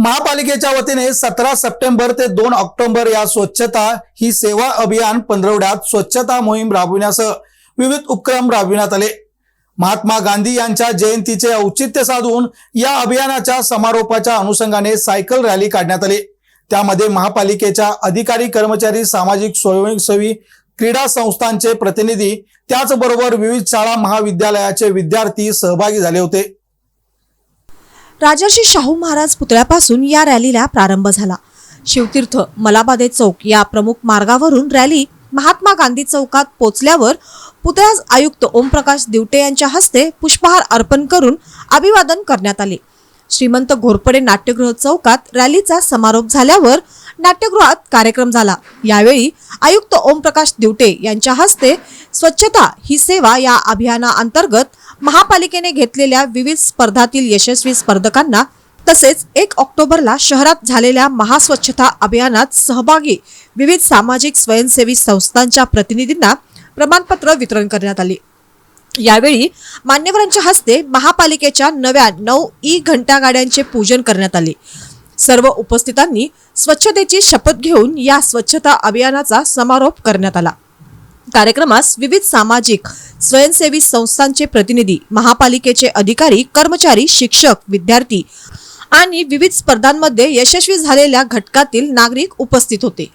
महापालिकेच्या वतीने सतरा सप्टेंबर ते दोन ऑक्टोबर या स्वच्छता ही सेवा अभियान पंधरवड्यात स्वच्छता मोहीम राबविण्यासह विविध उपक्रम राबविण्यात आले. महात्मा गांधी यांच्या जयंतीचे औचित्य साधून या अभियानाच्या समारोपाच्या अनुषंगाने सायकल रॅली काढण्यात आली. त्यामध्ये महापालिकेच्या अधिकारी कर्मचारी सामाजिक स्वयंसेवी क्रीडा संस्थांचे प्रतिनिधी त्याचबरोबर विविध शाळा महाविद्यालयाचे विद्यार्थी सहभागी झाले होते. राजर्षी शाहू महाराज पुतळ्यापासून या रॅलीला प्रारंभ झाला. शिवतीर्थ मलाबादे चौक या प्रमुख मार्गावरून रॅली महात्मा गांधी चौकात पोचल्यावर पुतळ्यास आयुक्त ओमप्रकाश दिवटे यांच्या हस्ते पुष्पहार अर्पण करून अभिवादन करण्यात आले. श्रीमंत घोरपडे नाट्यगृह चौकात रॅलीचा समारोप झाल्यावर नाट्यगृहात कार्यक्रम झाला. यावेळी आयुक्त ओमप्रकाश दिवटे यांच्या हस्ते स्वच्छता ही सेवा या अभियानाअंतर्गत महापालिकेने घेतलेल्या विविध स्पर्धातील यशस्वी स्पर्धकांना तसेच एक ऑक्टोबरला शहरात झालेल्या महास्वच्छता अभियानात सहभागी विविध सामाजिक स्वयंसेवी संस्थांच्या प्रतिनिधींना प्रमाणपत्र वितरण करण्यात आले. यावेळी मान्यवरांच्या हस्ते महापालिकेच्या नव्या नऊ ई घंटा गाड्यांचे पूजन करण्यात आले. सर्व उपस्थितांनी स्वच्छतेची शपथ घेऊन या स्वच्छता अभियानाचा समारोप करण्यात आला. कार्यक्रमास विविध सामाजिक स्वयंसेवी संस्थांचे प्रतिनिधी महापालिकेचे अधिकारी कर्मचारी शिक्षक विद्यार्थी आणि विविध स्पर्धांमध्ये यशस्वी झालेल्या घटकातील नागरिक उपस्थित होते.